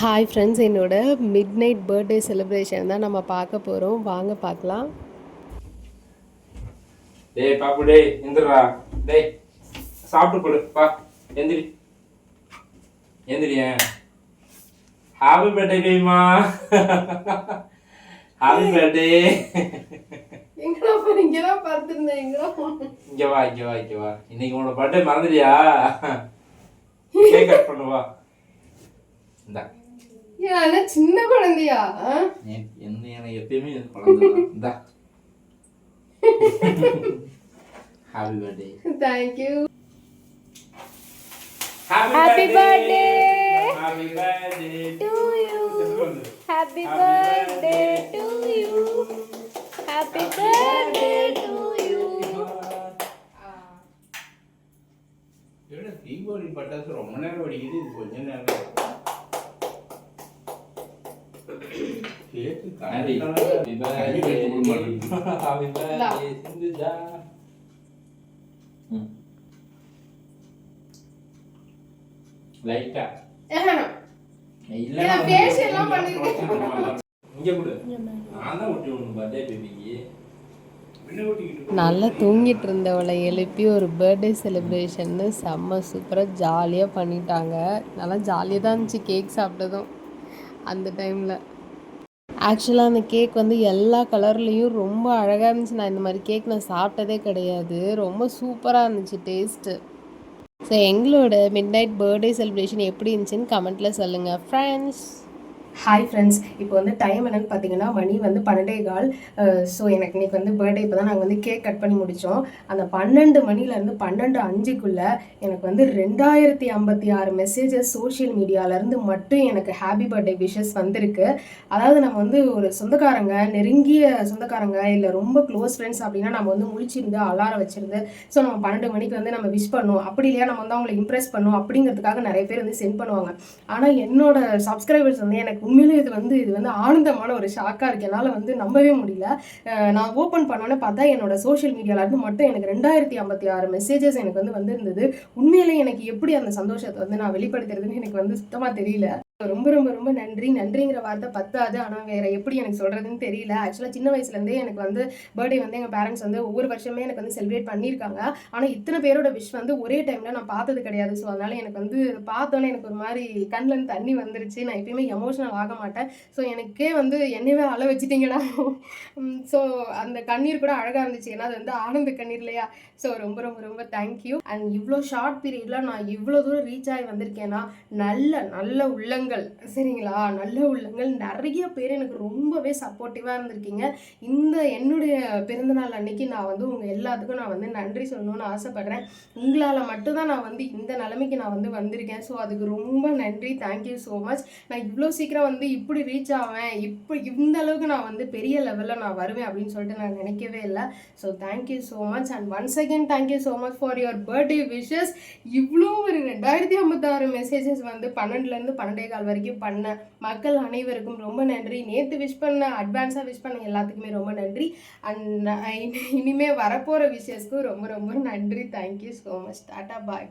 Hi friends என்னோட midnight birthday celebration தான் நம்ம பார்க்க போகிறோம் வாங்க பார்க்கலாம். டேய் பாப்பு டேய் எந்திரா டேய் சாப்பிட்டு போடு பா. எந்திரி. எந்திரியேன் ஹாப்பி பர்த்டே பேபிமா ஹாப்பி பர்த்டே எங்கடா போறீங்க தான் பார்த்துருந்தேன் எங்கடா இங்க வா இங்க வா இங்க வா. இன்னைக்கு உன்னோட பர்த்டே மறந்துடியா கேக் கட் பண்ணுவா இந்தா. ஏன் சின்ன குழந்தையா என்- என்ன எனக்கு எப்பயுமே இது குழந்தை தான். இந்தா happy birthday thank you happy Happy birthday. Happy birthday to you happy birthday to you happy birthday to you எவ்வளோ தீபாவளி பட்டாசு ரொம்ப நேரம் வெடிக்குது இது கொஞ்ச நேரம் கேக்கு லைட்டா நான் facial எல்லாம் பண்ணிருக்கேன். இங்க கொடு நான் தான் ஒட்டி ஒன்று பர்த்டே பேபிக்கு என்ன ஒட்டிக்கிட்டு நல்லா தூங்கிட்டு இருந்தவளை எழுப்பி ஒரு பர்த்டே செலிப்ரேஷன்னு செம்ம சூப்பராக ஜாலியாக பண்ணிட்டாங்க நல்லா ஜாலியாக தான் இருந்துச்சு கேக் சாப்பிட்டதும் அந்த டைமில். ஆக்சுவலாக அந்த கேக் வந்து எல்லா கலர்லேயும் ரொம்ப அழகாக இருந்துச்சு. நான் இந்த மாதிரி கேக் நான் சாப்பிட்டதே கிடையாது. ரொம்ப சூப்பராக இருந்துச்சு டேஸ்ட்டு. ஸோ எங்களோட மிட் நைட் பர்த்டே செலிப்ரேஷன் எப்படி இருந்துச்சுன்னு கமெண்ட்டில் சொல்லுங்கள் ஃப்ரெண்ட்ஸ் ஹாய் ஃப்ரெண்ட்ஸ் இப்போ வந்து டைம் என்னென்னு பார்த்தீங்கன்னா மணி வந்து பன்னெண்டே கால். ஸோ எனக்கு இன்னைக்கு வந்து பர்த்டே இப்போ தான் நாங்கள் வந்து கேக் கட் பண்ணி முடித்தோம் அந்த பன்னெண்டு மணிலேருந்து பன்னெண்டு அஞ்சுக்குள்ளே எனக்கு வந்து ரெண்டாயிரத்தி ஐம்பத்தி ஆறு மெசேஜஸ் சோஷியல் மீடியாவிலேருந்து மட்டும் எனக்கு ஹாப்பி பர்த்டே விஷஸ் வந்திருக்கு. அதாவது நம்ம வந்து ஒரு சொந்தக்காரங்க நெருங்கிய சொந்தக்காரங்க இல்லை ரொம்ப க்ளோஸ் ஃப்ரெண்ட்ஸ் அப்படின்னா நம்ம வந்து முழிச்சிருந்து அலாரம் வச்சிருந்து ஸோ நம்ம பன்னெண்டு மணிக்கு வந்து நம்ம விஷ் பண்ணுவோம் அப்படி இல்லையா நம்ம வந்து அவங்களை இம்ப்ரெஸ் பண்ணுவோம் அப்படிங்கிறதுக்காக நிறைய பேர் வந்து சென்ட் பண்ணுவாங்க. ஆனால் என்னோட சப்ஸ்கிரைபர்ஸ் வந்து எனக்கு உண்மையிலே இது வந்து இது வந்து ஆனந்தமான ஒரு ஷாக்காக இருக்கு. என்னால் வந்து நம்பவே முடியல. நான் ஓப்பன் பண்ணோன்னே பார்த்தா என்னோட சோஷியல் மீடியால இருந்து மட்டும் எனக்கு ரெண்டாயிரத்தி ஐம்பத்தி ஆறு மெசேஜஸ் எனக்கு வந்து வந்திருந்தது. உண்மையிலே எனக்கு எப்படி அந்த சந்தோஷத்தை வந்து நான் வெளிப்படுத்துறதுன்னு எனக்கு வந்து சுத்தமாக தெரியல. ரொம்ப ரொம்ப ரொம்ப நன்றி. நன்றிங்கிற வார்த்தை பத்தாது. ஆனால் வேற எப்படி எனக்கு சொல்றதுன்னு தெரியல. ஆக்சுவலாக சின்ன வயசுலேருந்தே எனக்கு வந்து பர்த்டே வந்து எங்கள் பேரண்ட்ஸ் வந்து ஒவ்வொரு வருஷமே எனக்கு வந்து செலிப்ரேட் பண்ணியிருக்காங்க. ஆனால் இத்தனை பேரோட விஷ் வந்து ஒரே டைமில் நான் பார்த்தது கிடையாது. ஸோ அதனால எனக்கு வந்து பார்த்தோன்னே எனக்கு ஒரு மாதிரி கண்ணில் தண்ணி வந்துருச்சு. நான் எப்பயுமே எமோஷனல் ஆக மாட்டேன். ஸோ எனக்கே வந்து என்னவே அழ வச்சிட்டீங்களா ஸோ அந்த கண்ணீர் கூட அழகாக இருந்துச்சு. ஏன்னா அது வந்து ஆனந்த கண்ணீர் இல்லையா? ஸோ ரொம்ப ரொம்ப ரொம்ப தேங்க்யூ அண்ட் இவ்வளோ ஷார்ட் பீரியடில் நான் இவ்வளோ தூரம் ரீச் ஆகி வந்திருக்கேன்னா நல்ல நல்ல உள்ளங்கள். சரிங்களா? நல்ல உள்ளங்கள். நிறைய பேர் எனக்கு ரொம்பவே சப்போர்ட்டிவாக இருந்திருக்கீங்க. இந்த என்னுடைய பிறந்தநாள் அன்னைக்கு நான் வந்து உங்கள் எல்லாத்துக்கும் நான் வந்து நன்றி சொல்லணும்னு ஆசைப்படுறேன். உங்களால் மட்டும்தான் நான் வந்து இந்த நிலைமைக்கு நான் வந்து வந்திருக்கேன். ஸோ அதுக்கு ரொம்ப நன்றி. தேங்க்யூ ஸோ மச் நான் இவ்வளோ சீக்கிரம் வந்து இப்படி ரீச் ஆவேன். இப்போ இந்த அளவுக்கு நான் வந்து பெரிய லெவலில் நான் வருவேன் அப்படின்னு சொல்லிட்டு நான் நினைக்கவே இல்லை. So thank you so much and once again thank you so much for your birthday wishes இவ்வளோ ஒரு ரெண்டாயிரத்தி ஐம்பத்தாறு மெசேஜஸ் வந்து பன்னெண்டுலேருந்து பன்னெண்டே கால் வரைக்கும் பண்ண மக்கள் அனைவருக்கும் ரொம்ப நன்றி. நேற்று விஷ் பண்ண அட்வான்ஸாக விஷ் பண்ண எல்லாத்துக்குமே ரொம்ப நன்றி. அண்ட் இனிமே வரப்போகிற விஷயஸ்க்கும் ரொம்ப ரொம்ப நன்றி. Thank you so much tata bye